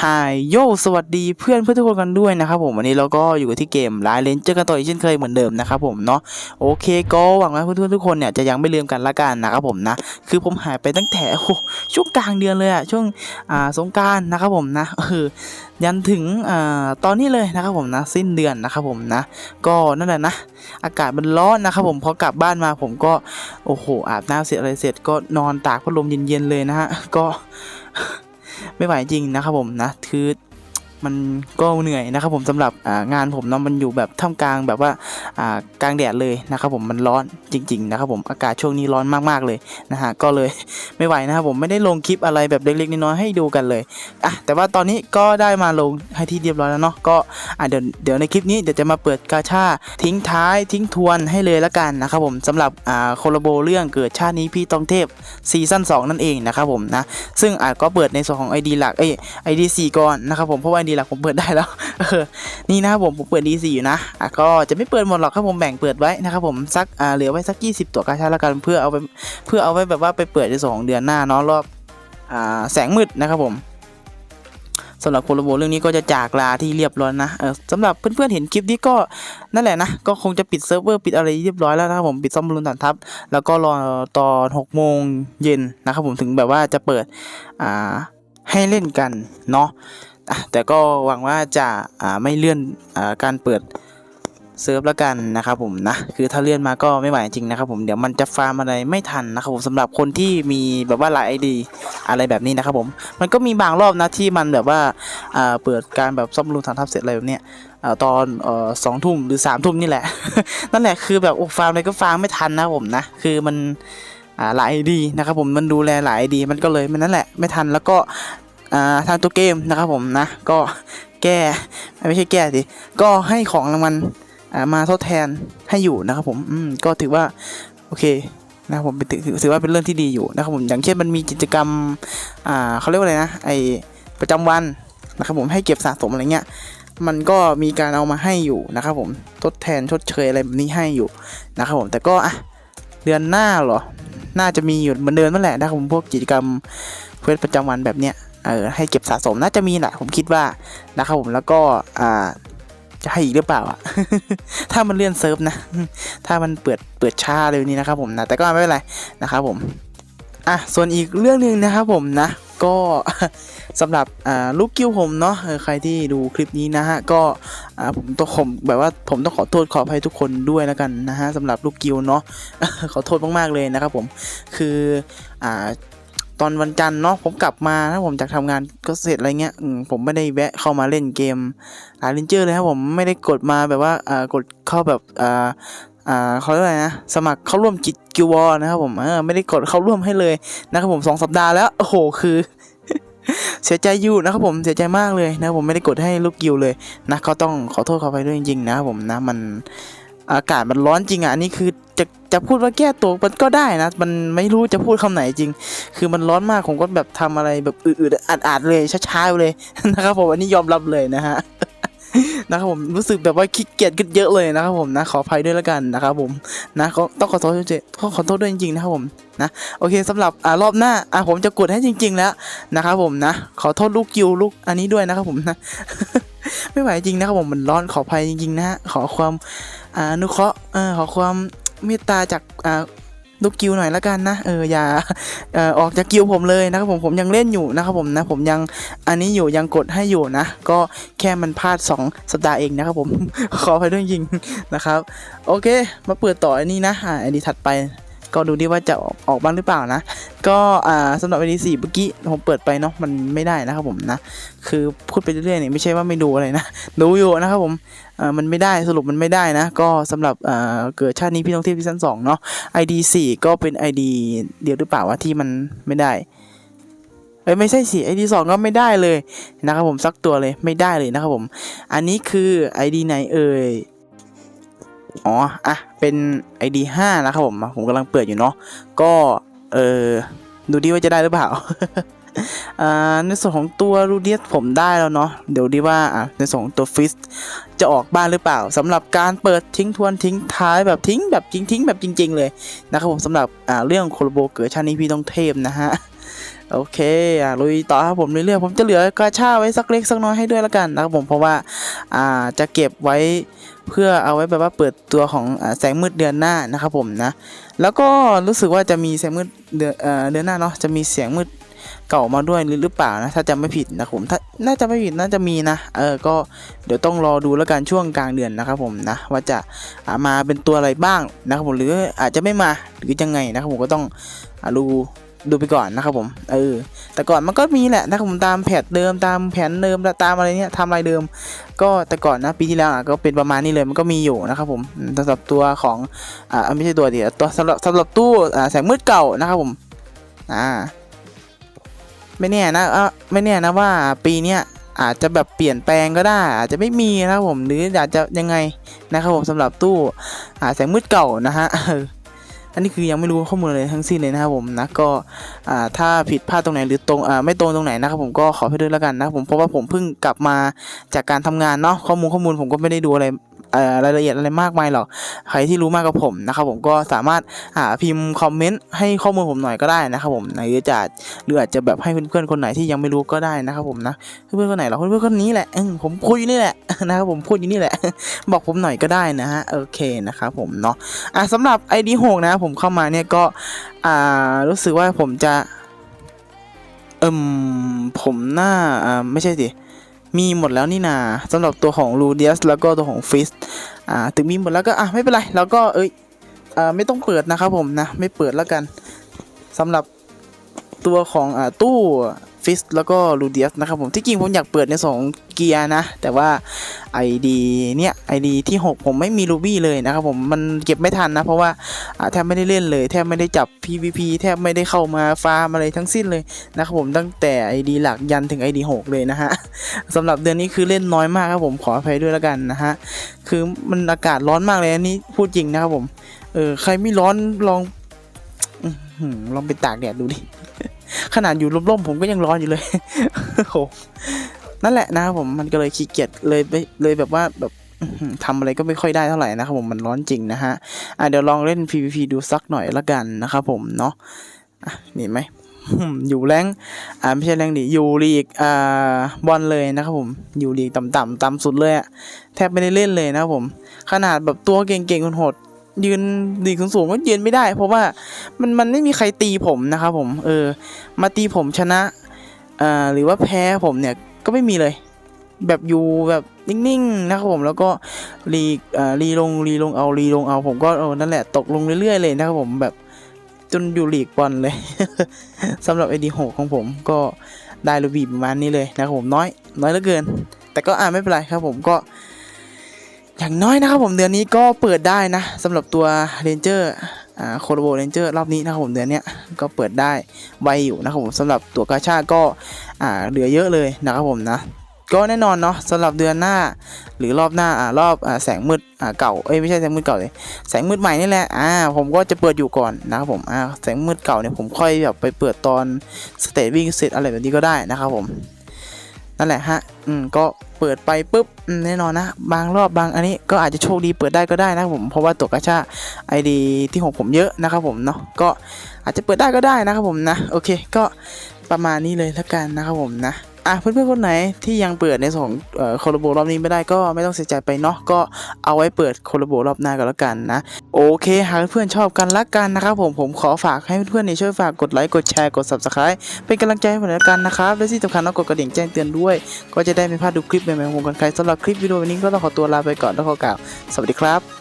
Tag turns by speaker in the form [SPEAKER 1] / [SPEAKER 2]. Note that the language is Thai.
[SPEAKER 1] ไฮโยสวัสดีเพื่อนเพื่อนทุกคนกันด้วยนะครับผมวันนี้เราก็อยู่กับที่เกมไลน์เลนเจอกันต่ออีกเช่นเคยเหมือนเดิมนะครับผมเนาะโอเคก็หวังว่าเพื่อนๆทุกคนเนี่ยจะยังไม่ลืมกันละกันนะครับผมนะคือผมหายไปตั้งแต่โอ้ช่วงกลางเดือนเลยอะช่วงอ่าสงการนะครับผมนะเออยันถึงอ่าตอนนี้เลยนะครับผมนะสิ้นเดือนนะครับผมนะ ก็นั่นแหละนะ อากาศมันร้อนนะครับผมพอกลับบ้านมาผมก็โอ้โหอาบน้ำเสร็จอะไรเสร็จก็นอนตากพัดลมเย็นๆเลยนะฮะก็ ไม่ไหวจริงนะครับผมนะคือ มันก็เหนื่อยนะครับผมสำหรับงานผมเนาะมันอยู่แบบท่ามกลางแบบว่ากลางแดดเลยนะครับผมมันร้อนจริงๆนะครับผมอากาศช่วงนี้ร้อนมากๆเลยนะฮะก็เลยไม่ไหวนะครับผมไม่ได้ลงคลิปอะไรแบบเล็กๆน้อยๆให้ดูกันเลยอะแต่ว่าตอนนี้ก็ได้มาลงให้ที่เรียบร้อยแล้วเนาะก็อะเดี๋ยวเดี๋ยวในคลิปนี้เดี๋ยวจะมาเปิดกาชาทิ้งท้ายทิ้งทวนให้เลยละกันนะครับผมสำหรับอ่าโคลโบเรื่องเกิดชาตินี้พี่ตองเทพซีซั่น2นั่นเองนะครับผมนะซึ่งอาจก็เปิดในส่วนของ ID หลักเอ้ย ID 4ก่อนนะครับผมเพราะว่า ID หลักผมเปิดได้แล้วเออนี่นะครับผมผมเปิด D 4 อยู่นะอะก็จะไม่เปิดหมดหรอกครับผมแบ่งเปิดไว้นะครับผมสักอ่าเหลือไว้สัก 20 ตัวกาชาแล้วกันเพื่อเอาไปเพื่อเอาไว้แบบว่าไปเปิดในสองเดือนหน้าเนาะรอบอ่าแสงมืดนะครับผมสำหรับโคโลโบเรื่องนี้ก็จะจากลาที่เรียบร้อยนะเออสำหรับเพื่อนๆเห็นคลิปนี้ก็นั่นแหละนะก็คงจะปิดเซิร์ฟเวอร์ปิดอะไรเรียบร้อยแล้วนะครับผมปิดซ่อมบอลลูนฐานทัพแล้วก็รอตอน6โมงเย็นนะครับผมถึงแบบว่าจะเปิดอ่าให้เล่นกันเนาะ แต่ก็หวังว่าจะาไม่เลื่อนอาการเปิดเซิร์ฟแล้วกันนะครับผมนะคือถ้าเลื่อนมาก็ไม่ไหวจริงนะครับผมเดี๋ยวมันจะฟาร์มอะไรไม่ทันนะครับผมสำหรับคนที่มีแบบว่าหลายไอดีอะไรแบบนี้นะครับผมมันก็มีบางรอบนะที่มันแบบว่าาเปิดการแบบซ่อมรุงฐานทัพเสร็จอะไรแบบเนี้ยตอนสองทุ่มหรือสามทุ่มนี่แหละ นั่นแหละคือแบบโอ้ฟาร์มอะไรก็ฟาร์มไม่ทันนะครับผมนะคือมันอ่าหลายดีนะครับผมมันดูแลหลายไอดีมันก็เลยมันนั่นแหละไม่ทันแล้วก็ ทางตัวเกมนะครับผมนะ ก็แก้ไม่ใช่แก้สิก็ให้ของรางวัลมาทดแทนให้อยู่นะครับผมอืมก็ถือว่าโอเคนะครับผมเป็นถือว่าเป็นเรื่องที่ดีอยู่นะครับผมอย่างเช่นมันมีกิจกรรมอ่าเขาเรียกว่าอะไรนะไอประจำวันนะครับผมให้เก็บสะสมอะไรเงี้ยมันก็มีการเอามาให้อยู่นะครับผมทดแทนชดเชยอะไรแบบนี้ให้อยู่นะครับผมแต่ก็อะเดือนหน้าเหรอ น่าจะมีอยู่เหมือนเดิมนั่นแหละนะครับผมพวกกิจกรรมเควสประจำวันแบบเนี้ย เออให้เก็บสะสมน่าจะมีแหละผมคิดว่านะครับผมแล้วก็อ่าจะให้อีกหรือเปล่าอะ ถ้ามันเลื่อนเซิร์ฟนะ ถ้ามันเปิดเปิดช้าเลยนี้นะครับผมนะ แต่ก็ไม่เป็นไรนะครับผม อะ ส่วนอีกเรื่องหนึ่งนะครับผมนะ ก็สำหรับลูกกิ้วผมเนาะใครที่ดูคลิปนี้นะฮะ ก็ผมต้องผมแบบว่าผมต้องขอโทษขออภัยทุกคนด้วยแล้วกันนะฮะสำหรับลูกกิ้วเนาะ ขอโทษมากๆเลยนะครับผม คืออ่า ตอนวันจันทร์เนาะผมกลับมานะผมจากทำงานก็เสร็จอะไรเงี้ยผมไม่ได้แวะเข้ามาเล่นเกมอาร์เรนเจอร์เลยครับผมไม่ได้กดมาแบบว่าอ่ากดเข้าแบบอ่าอ่าเขาเรียกอะไรนะสมัครเข้าร่วมจิตกิวอนะครับผมเออไม่ได้กดเข้าร่วมให้เลยนะครับผมสองสัปดาห์แล้วโอ้โหคือเสียใจอยู่นะครับผมเสียใจมากเลยนะผมไม่ได้กดให้ลูกกิวเลยนะก็ต้องขอโทษเขออภัยด้วยจริงๆนะครับผมนะมันอากาศมันร้อนจริงอะอันนี้คือจะจะพูดว่าแก้ตัวมันก็ได้นะ มันไม่รู้จะพูดคำไหนจริง คือมันร้อนมากผมก็แบบทำอะไรแบบอืดๆอัดๆเลยช้าๆเลยนะครับผมอันนี้ยอมรับเลยนะฮะนะครับผมรู้สึกแบบว่าขี้เกียจขึ้นเยอะเลยนะครับผมนะขออภัยด้วยแล้วกันนะครับผมนะต้องขอโทษด้วยต้องขอโทษด้วยจริงๆนะครับผมนะโอเคสำหรับอ่ารอบหน้าอะผมจะกดให้จริง ๆ แล้วนะครับผมนะขอโทษลูกกิวลูกอันนี้ด้วยนะครับผมนะไม่ไหวจริงนะครับผมมันร้อนขออภัยจริงๆนะฮะขอความอ่านุเคราะห์เออขอความ เมตตาจากอ่าลูกกิวหน่อยละกันนะเอออย่าเออออกจากกิวผมเลยนะครับผมผมยังเล่นอยู่นะครับผมนะผมยังอันนี้อยู่ยังกดให้อยู่นะ ก็แค่มันพลาด 2 สัปดาห์เองนะครับผมขออภัยด้วยจริงนะครับ โอเค มาเปิดต่ออันนี้นะอ่าอันนี้ถัดไป ก็ดูดิว่าจะออกบ้างหรือเปล่านะ ก็อ่าสำหรับ ID4 เมื่อกี้ผมเปิดไปเนาะมันไม่ได้นะครับผมนะ คือพูดไปเรื่อยๆเนี่ยไม่ใช่ว่าไม่ดูอะไรนะ ดูอยู่นะครับผมอ่ามันไม่ได้สรุปมันไม่ได้นะ ก็สำหรับอ่าเกิดชาตินี้พี่ต้องเทพซีซั่นสองเนาะ ID4 ก็เป็น ID เดียวหรือเปล่าวะที่มันไม่ได้เอ้ยไม่ใช่สิ ID 2ก็ไม่ได้เลยนะครับผมสักตัวเลยไม่ได้เลยนะครับผม อันนี้คือ ID ไหนเอ่ย อ๋อ อะ เป็น ID 5นะครับผม ผมกำลังเปิดอยู่เนาะ ก็ เออ ดูดิว่าจะได้หรือเปล่า อ่า ในส่วนของตัวรูเดียสผมได้แล้วเนาะ เดี๋ยวดีว่าอะในส่วนของตัวฟิสจะออกบ้านหรือเปล่าสำหรับการเปิดทิ้งทวนทิ้งท้ายแบบทิ้งแบบทิ้งทิ้งแบบจริง ๆ เลยนะครับผมสำหรับอ่าเรื่องโคโลโบเกิดชาตินี้พี่ต้องเทพนะฮะ โอเคอะลุยต่อครับผมเรื่อยๆผมจะเหลือกาชาไว้สักเล็กสักน้อยให้ด้วยละกันนะครับผมเพราะว่าอ่าจะเก็บไว้เพื่อเอาไว้แบบว่าเปิดตัวของอแสงมืดเดือนหน้านะครับผมนะ แล้วก็รู้สึกว่าจะมีแสงมืดเดือนเดือนหน้าเนาะจะมีเสียงมืดเก่ามาด้วยหรือเปล่านะถ้าจำไม่ผิดนะครับผมถ้าน่าจะไม่ผิดน่าจะมีนะเออก็เดี๋ยวต้องรอดูแล้วกันช่วงกลางเดือนนะครับผมนะว่าจะามาเป็นตัวอะไรบ้างนะครับผมหรืออาจจะไม่มาหรือยังไงนะครับผมก็ต้องอดู ดูไปก่อนนะครับผม เออ แต่ก่อนมันก็มีแหละนะครับผมตามแผนเดิมตามแผนเดิมตามอะไรเนี้ยทำอะไรเดิม ก็แต่ก่อนนะปีที่แล้วก็เป็นประมาณนี้เลยมันก็มีอยู่นะครับผมสำหรับตัวของอ่าไม่ใช่ตัวเดียวตัวสำหรับสำหรับตู้อ่าแสงมืดเก่านะครับผมอ่าไม่แน่นะอะไม่แน่นะว่าปีเนี้ยอาจจะแบบเปลี่ยนแปลงก็ได้ อาจจะไม่มีนะครับผมหรืออาจจะยังไงนะครับผมสำหรับตู้อ่าแสงมืดเก่านะฮะ อันนี้คือยังไม่รู้ข้อมูลเลยทั้งสิ้นเลยนะครับผมนะก็ถ้าผิดพลาดตรงไหนหรือตรงไม่ตรงตรงไหนนะครับผมก็ขอให้ด้วยแล้วกันนะครับผมเพราะว่าผมเพิ่งกลับมาจากการทำงานเนาะข้อมูลข้อมูลผมก็ไม่ได้ดูอะไรรายละเอียดอะไรมากมายหรอก ใครที่รู้มากกว่าผมนะครับผมก็สามารถาพิมพ์คอมเมนต์ให้ข้อมูลผมหน่อยก็ได้นะครับผมหรือจะหรืออาจจะแบบให้เพื่อนๆคนไหนที่ยังไม่รู้ก็ได้นะครับผมนะเพื่อนๆคนไหนหรอเพื่อนๆคนนี้แหละผมพูดอยู่นี่แหละนะครับผมพูดอยู่นี่แหละ บอกผมหน่อยก็ได้นะฮะ โอเคนะครับผมเนาะอะสำหรับ ID 6นะผมเข้ามาเนี่ยก็ อ่า รู้สึกว่าผมจะ เอิมผมหน้าอ่าไม่ใช่สิมีหมดแล้วนี่นาสำหรับตัวของลูเดียสแล้วก็ตัวของฟิสอ่าถึงมีหมดแล้วก็อะไม่เป็นไร แล้วก็เอ้ยอ่าไม่ต้องเปิดนะครับผมนะ ไม่เปิดแล้วกันสำหรับตัวของอ่าตู้ฟิสแล้วก็ลูเดียสนะครับผมที่จริงผมอยากเปิดในสองเกียร์นะ แต่ว่า ID เนี่ย ID ที่ 6 ผมไม่มีรูบี้เลยนะครับผมมันเก็บไม่ทันนะ เพราะว่าแทบไม่ได้เล่นเลย แทบไม่ได้จับ PVP แทบไม่ได้เข้ามาฟาร์มอะไรทั้งสิ้นเลยนะครับผมตั้งแต่ ID หลักยันถึง ID 6 เลยนะฮะสำหรับเดือนนี้คือเล่นน้อยมากครับผมขออภัยด้วยแล้วกันนะฮะคือมันอากาศร้อนมากเลยอันนี้พูดจริงนะครับผมเออใครไม่ร้อนลองลองไปตากแดดดูดิขนาดอยู่ร่มๆผมก็ยังร้อนอยู่เลยโอ้ นั่นแหละนะครับผมมันก็เลยขี้เกียจเลยไปเลยแบบว่าแบบทำอะไรก็ไม่ค่อยได้เท่าไหร่นะครับผมมันร้อนจริงนะฮะอะเดี๋ยวลองเล่น PVP ดูสักหน่อยละกันนะครับผมเนาะอะนี่ไหมอยู่แรงอ่าไม่ใช่แรงดิอยู่ลีกอ่าบอลเลยนะครับผมอยู่ลีกต่ำๆต่ำสุดเลยอะแทบไม่ได้เล่นเลยนะครับผม ขนาดแบบตัวเก่งๆคนโหดยืนดีสูงๆก็ยืนไม่ได้ เพราะว่ามันมันไม่มีใครตีผมนะครับผมเออมาตีผมชนะอ่าหรือว่าแพ้ผมเนี่ย ก็ไม่มีเลย แบบอยู่แบบนิ่งๆนะครับผมแล้วก็รีอ่ารีลงรีลงเอารีลงเอาผมก็เออนั่นแหละตกลงเรื่อยๆเลยนะครับผมแบบจนอยู่หลีกบอลเลยสำหรับไอดีหกของผมก็ได้รูบีประมาณนี้เลยนะครับผมน้อย น้อยเหลือเกิน แต่ก็อ่าไม่เป็นไรครับผมก็ อย่างน้อยนะครับผมเดือนนี้ก็เปิดได้นะสำหรับตัวเรนเจอร์ โคโรโบเรนเจอร์รอบนี้นะครับผมเดือนนี้ก็เปิดได้ไวอยู่นะครับผมสำหรับตัวกาชาก็เหลือเยอะเลยนะครับผมนะก็แน่นอนเนาะสำหรับเดือนหน้า หรือรอบหน้าอ่ารอบอ่าแสงมืดอ่าเก่าเอ้ยไม่ใช่แสงมืดเก่าเลยแสงมืดใหม่นี่แหละอ่าผมก็จะเปิดอยู่ก่อนนะครับผมอ่าแสงมืดเก่าเนี่ยผมค่อยแบบไปเปิดตอนสเตจวิ่งเสร็จอะไรแบบนี้ก็ได้นะครับผม นั่นแหละฮะ อืม ก็เปิดไปปุ๊บอืมแน่นอนนะ บางรอบบางอันนี้ก็อาจจะโชคดีเปิดได้ก็ได้นะครับผม เพราะว่าตัวกระชาไอดีที่ของผมเยอะนะครับผมเนาะ ก็อาจจะเปิดได้ก็ได้นะครับผมนะ โอเค ก็ประมาณนี้เลยละกันนะครับผมนะ อะเพื่อนๆคนไหนที่ยังเปิดในส่วนของเอ่อโคลโบรอบนี้ไม่ได้ก็ไม่ต้องเสียใจไปเนาะก็เอาไว้เปิดโคโลโบรอบหน้ากันแล้วกันนะโอเคหากเพื่อนชอบกันละกันนะครับผมผมขอฝากให้เพื่อนๆเนี่ยช่วยฝากกดไลค์กดแชร์กด subscribe เป็นกำลังใจให้ผมแล้วกันนะครับและที่สำคัญต้องกดกระดิ่งแจ้งเตือนด้วย ก็จะได้ไม่พลาดดูคลิปใหม่ๆของผมกันใครสำหรับคลิปวิดีโอนนี้ก็ต้องขอตัวลาไปก่อนแล้วขอกล่าวสวัสดีครับ